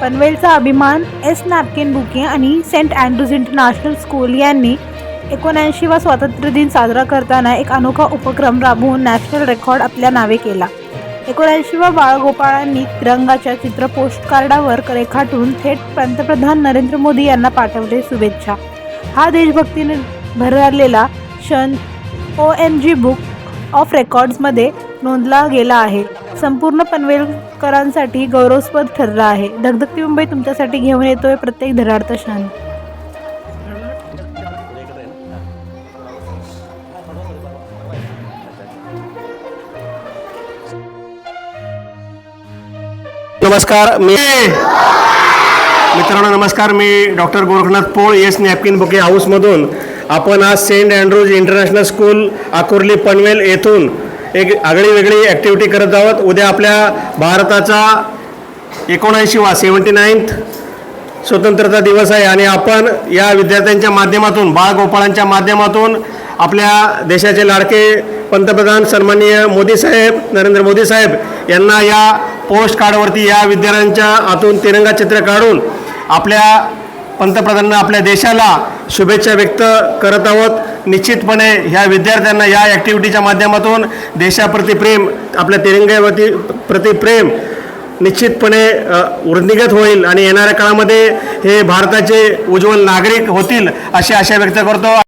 पनवेलचा अभिमान S napkin bouquet आणि Saint Andrews international school यांनी एकोणऐंशीवा स्वातंत्र्य दिन साजरा करताना एक अनोखा उपक्रम राबवून नॅशनल रेकॉर्ड आपल्या नावे केला. एकोणऐंशीवा बाळगोपाळांनी तिरंगाच्या चित्र पोस्टकार्डावर रेखाटून थेट पंतप्रधान नरेंद्र मोदी यांना पाठवले शुभेच्छा. हा देशभक्तीने भरलेला क्षण O M G book of रेकॉर्ड्समध्ये नोंदला गेला आहे. संपूर्ण पनवेलकरांसाठी गौरवस्पद ठरला आहे. धगधगती मुंबई तुमच्यासाठी घेऊन येतोय प्रत्येक धरार्थ क्षण. नमस्कार मी मित्रांनो नमस्कार मी doctor Gorakhnath Pol yes napkin bouquet हाऊसमधून. आपण आज saint Andrews international school Akurli Panvel येथून एक आगळी वेगळी ॲक्टिव्हिटी करत आहोत उद्या आपल्या भारताचा एकोणऐंशीवा सेवन्टी नाईन्थ स्वतंत्रता दिवस आहे. आणि आपण या विद्यार्थ्यांच्या माध्यमातून बाळगोपाळांच्या माध्यमातून आपल्या देशाचे लाडके पंतप्रधान सन्माननीय मोदी साहेब नरेंद्र मोदी साहेब यांना या पोस्ट कार्डवरती या विद्यार्थ्यांच्या आतून तिरंगा चित्र काढून आपल्या पंतप्रधानांना आपल्या देशाला शुभेच्छा व्यक्त करत आहोत. निश्चितपणे ह्या विद्यार्थ्यांना या ॲक्टिव्हिटीच्या माध्यमातून देशाप्रती प्रेम आपल्या तिरंग्यावरती प्रति प्रेम निश्चितपणे वृद्धिगत होईल आणि येणाऱ्या काळामध्ये हे भारताचे उज्ज्वल नागरिक होतील अशी आशा व्यक्त करतो.